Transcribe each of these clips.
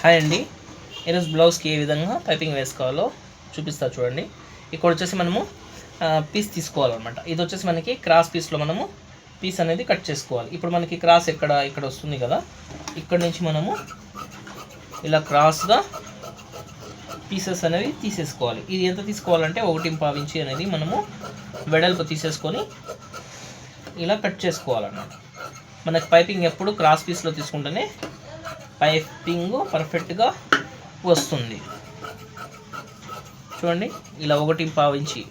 Hi అండి. ఈరోజు బ్లౌజ్కి ఏ విధంగా పైపింగ్ వేసుకోవాలో చూపిస్తా చూడండి. ఇక్కడ వచ్చేసి మనము పీస్ తీసుకోవాలన్నమాట. ఇది వచ్చేసి మనకి క్రాస్ పీస్లో మనము పీస్ అనేది కట్ చేసుకోవాలి. ఇప్పుడు మనకి క్రాస్ ఎక్కడ ఇక్కడ వస్తుంది కదా ఇక్కడ నుంచి మనము ఇలా క్రాస్గా పీసెస్ అనేవి తీసేసుకోవాలి. ఇది ఎంత తీసుకోవాలంటే ఒకటి పావించి అనేది మనము వెడల్పు తీసేసుకొని ఇలా కట్ చేసుకోవాలన్నమాట. మనకి పైపింగ్ ఎప్పుడు క్రాస్ పీస్లో తీసుకుంటేనే పైపింగ్ పర్ఫెక్ట్గా వస్తుంది. చూడండి ఇలా ఒకటి పావించి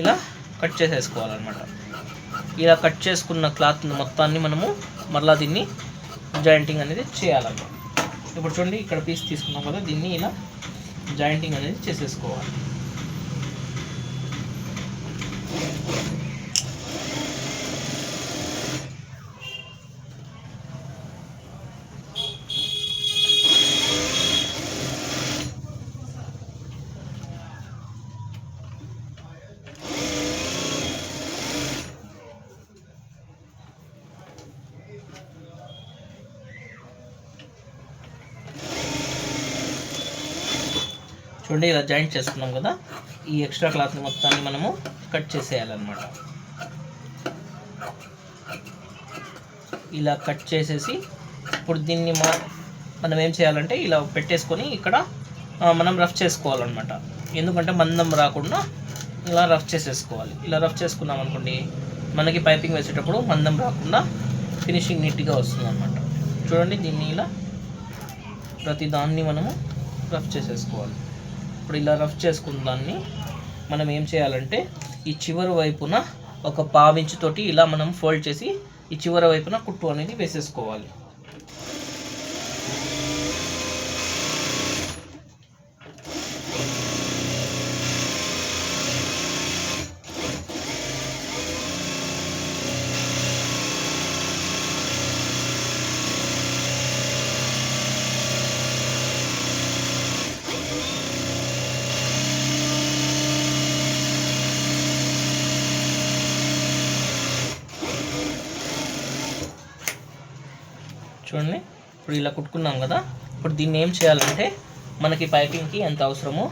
ఇలా కట్ చేసేసుకోవాలన్నమాట. ఇలా కట్ చేసుకున్న క్లాత్ మొత్తాన్ని మనము మరలా దీన్ని జాయింటింగ్ అనేది చేయాలన్నమాట. ఇప్పుడు చూడండి ఇక్కడ పీస్ తీసుకున్నాం కదా దీన్ని ఇలా జాయింటింగ్ అనేది చేసేసుకోవాలి. చూడండి ఇలా జాయింట్ చేసుకున్నాం కదా. ఈ ఎక్స్ట్రా క్లాత్ మొత్తాన్ని మనము కట్ చేసేయాలన్నమాట. ఇలా కట్ చేసేసి ఇప్పుడు దీన్ని మనం ఏం చేయాలంటే ఇలా పెట్టేసుకొని ఇక్కడ మనం రఫ్ చేసుకోవాలన్నమాట. ఎందుకంటే మందం రాకుండా ఇలా రఫ్ చేసేసుకోవాలి. ఇలా రఫ్ చేసుకున్నాం అనుకోండి మనకి పైపింగ్ వేసేటప్పుడు మందం రాకుండా ఫినిషింగ్ నీట్గా వస్తుంది అనమాట చూడండి దీన్ని ఇలా ప్రతి దాన్ని మనము రఫ్ చేసేసుకోవాలి. ఇప్పుడు ఇలా రఫ్ చేసుకున్న దాన్ని మనం ఏం చేయాలంటే ఈ చివరి వైపున ఒక పావించుతోటి ఇలా మనం ఫోల్డ్ చేసి ఈ చివరి వైపున కుట్టు అనేది వేసేసుకోవాలి. చూడండి. ఇప్పుడు ఇలా కుట్టుకున్నాం కదా. ఇప్పుడు దీన్ని ఏం చేయాలంటే మనకి పైపింగ్కి ఎంత అవసరమో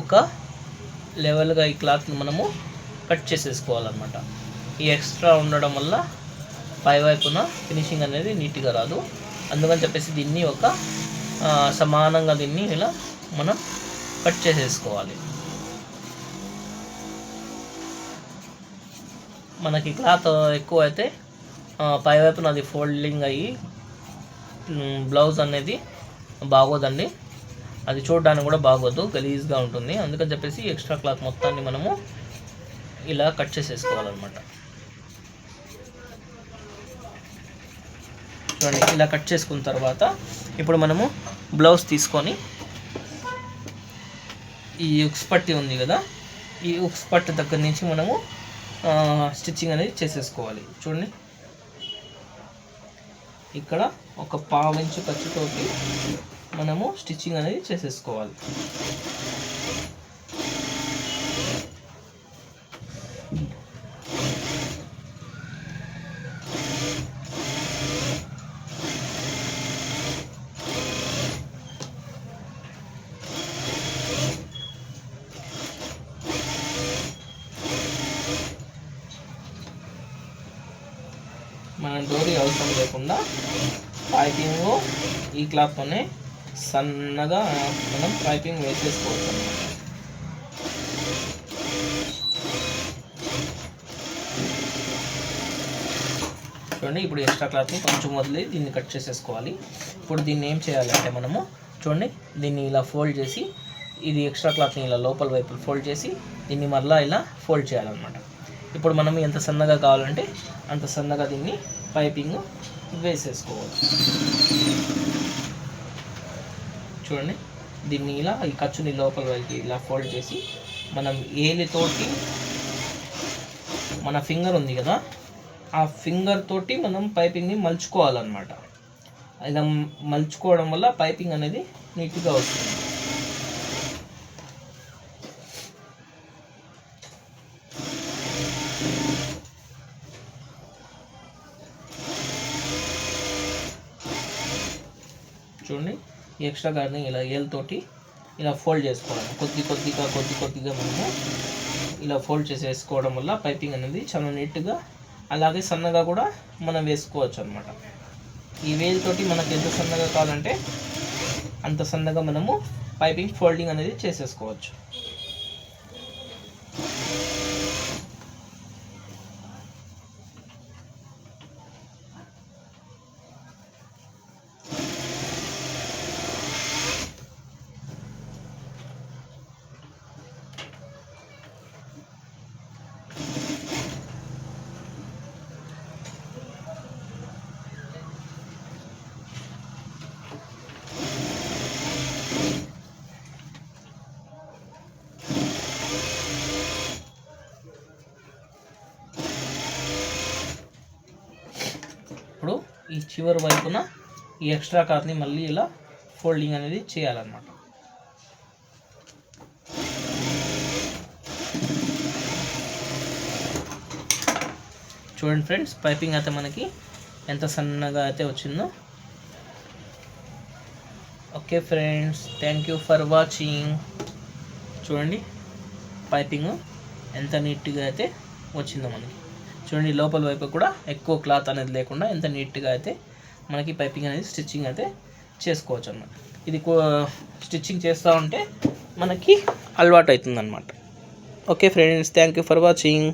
ఒక లెవెల్గా ఈ క్లాత్ని మనము కట్ చేసేసుకోవాలన్నమాట. ఈ ఎక్స్ట్రా ఉండడం వల్ల పై వైపున ఫినిషింగ్ అనేది నీట్గా రాదు. అందుకని చెప్పేసి దీన్ని ఒక సమానంగా దీన్ని ఇలా మనం కట్ చేసేసుకోవాలి. మనకి క్లాత్ ఎక్కువ అయితే పైవైపున పై వైపున అది ఫోల్డింగ్ అయ్యి బ్లౌజ్ అనేది బాగోదండి. అది చూడడానికి కూడా బాగోదు గలీజ్గా ఉంటుంది. అందుకని చెప్పేసి ఎక్స్ట్రా క్లాత్ మొత్తాన్ని మనము ఇలా కట్ చేసేసుకోవాలన్నమాట. చూడండి ఇలా కట్ చేసుకున్న తర్వాత ఇప్పుడు మనము బ్లౌజ్ తీసుకొని ఈ ఉక్స్ పట్టి ఉంది కదా ఈ ఉక్స్ పట్టి దగ్గర నుంచి మనము స్టిచ్చింగ్ అనేది చేసేసుకోవాలి. చూడండి. ఇక్కడ ఒక పావించు ఖర్చుతోటి మనము స్టిచ్చింగ్ అనేది చేసేసుకోవాలి. మనం డోరీ అవసరం లేకుండా పైపింగ్ ఈ క్లాత్తోనే సన్నగా మనం పైపింగ్ వేసేసుకోవచ్చు చూడండి ఇప్పుడు ఎక్స్ట్రా క్లాత్ని కొంచెం వదిలి దీన్ని కట్ చేసేసుకోవాలి. ఇప్పుడు దీన్ని ఏం చేయాలంటే మనము చూడండి దీన్ని ఇలా ఫోల్డ్ చేసి ఇది ఎక్స్ట్రా క్లాత్ని ఇలా లోపల వైపు ఫోల్డ్ చేసి దీన్ని మరలా ఇలా ఫోల్డ్ చేయాలన్నమాట. ఇప్పుడు మనం ఎంత సన్నగా కావాలంటే అంత సన్నగా దీన్ని పైపింగ్ వేసేసుకోవాలి. చూడండి దీన్ని ఇలా ఈ ఖర్చుని లోపల వైపు ఇలా ఫోల్డ్ చేసి మనం ఏలితోటి మన ఫింగర్ ఉంది కదా ఆ ఫింగర్ తోటి మనం పైపింగ్ని మలుచుకోవాలన్నమాట. ఇలా మలుచుకోవడం వల్ల పైపింగ్ అనేది నీట్గా వస్తుంది. చూడండి. ఈ ఎక్స్ట్రా కార్డ్ని ఇలా ఏళ్ళతోటి ఇలా ఫోల్డ్ చేసుకోవాలి. కొద్ది కొద్దిగా కొద్ది కొద్దిగా మనము ఇలా ఫోల్డ్ చేసి వేసుకోవడం వల్ల పైపింగ్ అనేది చాలా నీట్గా అలాగే సన్నగా కూడా మనం వేసుకోవచ్చు అనమాట ఈ వేలుతోటి మనకి ఎంత సన్నగా కావాలంటే అంత సన్నగా మనము పైపింగ్ ఫోల్డింగ్ అనేది చేసేసుకోవచ్చు ఇప్పుడు ఈ చివరి వైపున ఈ ఎక్స్ట్రా కార్ని మళ్ళీ ఇలా ఫోల్డింగ్ అనేది చేయాలన్నమాట. చూడండి ఫ్రెండ్స్ పైపింగ్ అయితే మనకి ఎంత సన్నగా అయితే వచ్చిందో. Okay friends thank you for watching. చూడండి పైపింగ్ ఎంత నీట్గా అయితే వచ్చిందో మనకి. చూడండి లోపల వైపు కూడా ఎక్కువ క్లాత్ అనేది లేకుండా ఎంత నీట్గా అయితే మనకి పైపింగ్ అనేది స్టిచ్చింగ్ అయితే చేసుకోవచ్చు అన్నమాట. ఇది స్టిచ్చింగ్ చేస్తూ ఉంటే మనకి అలవాటు అవుతుందన్నమాట. Okay friends thank you for watching.